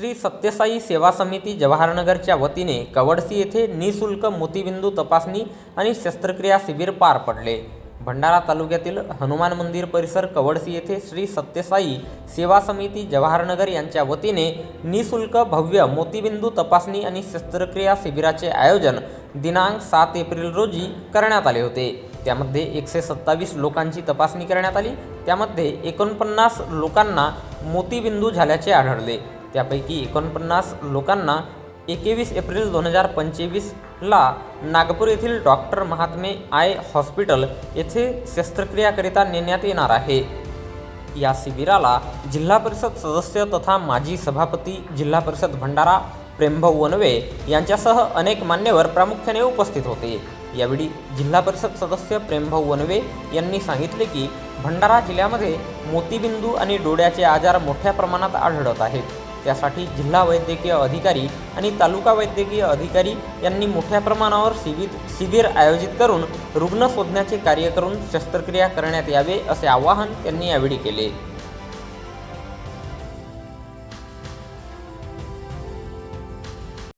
श्री सत्यसाई सेवा समिती जवाहरनगरच्या वतीने कवडसी येथे निशुल्क मोतीबिंदू तपासणी आणि शस्त्रक्रिया शिबिर पार पडले. भंडारा तालुक्यातील हनुमान मंदिर परिसर कवडसी येथे श्री सत्यसाई सेवा समिती जवाहरनगर यांच्या वतीने निशुल्क भव्य मोतीबिंदू तपासणी आणि शस्त्रक्रिया शिबिराचे आयोजन दिनांक सात एप्रिल रोजी करण्यात आले होते. त्यामध्ये एकशे सत्तावीस लोकांची तपासणी करण्यात आली. त्यामध्ये एकोणपन्नास लोकांना मोतीबिंदू झाल्याचे आढळले. त्यापैकी एकोणपन्नास लोकांना एकवीस एप्रिल दोन हजार पंचवीसला नागपूर येथील डॉक्टर महात्मे आय हॉस्पिटल येथे शस्त्रक्रियाकरिता नेण्यात येणार आहे. या शिबिराला जिल्हा परिषद सदस्य तथा माजी सभापती जिल्हा परिषद भंडारा प्रेमभाऊ वनवे यांच्यासह अनेक मान्यवर प्रामुख्याने उपस्थित होते. यावेळी जिल्हा परिषद सदस्य प्रेमभाऊ वनवे यांनी सांगितले की भंडारा जिल्ह्यामध्ये मोतीबिंदू आणि डोळ्याचे आजार मोठ्या प्रमाणात आढळत आहेत. त्यासाठी जिल्हा वैद्यकीय अधिकारी आणि तालुका वैद्यकीय अधिकारी यांनी मोठ्या प्रमाणावर शिबिर शिबिर आयोजित करून रुग्ण शोधण्याचे कार्य करून शस्त्रक्रिया करण्यात यावे असे आवाहन त्यांनी यावेळी केले.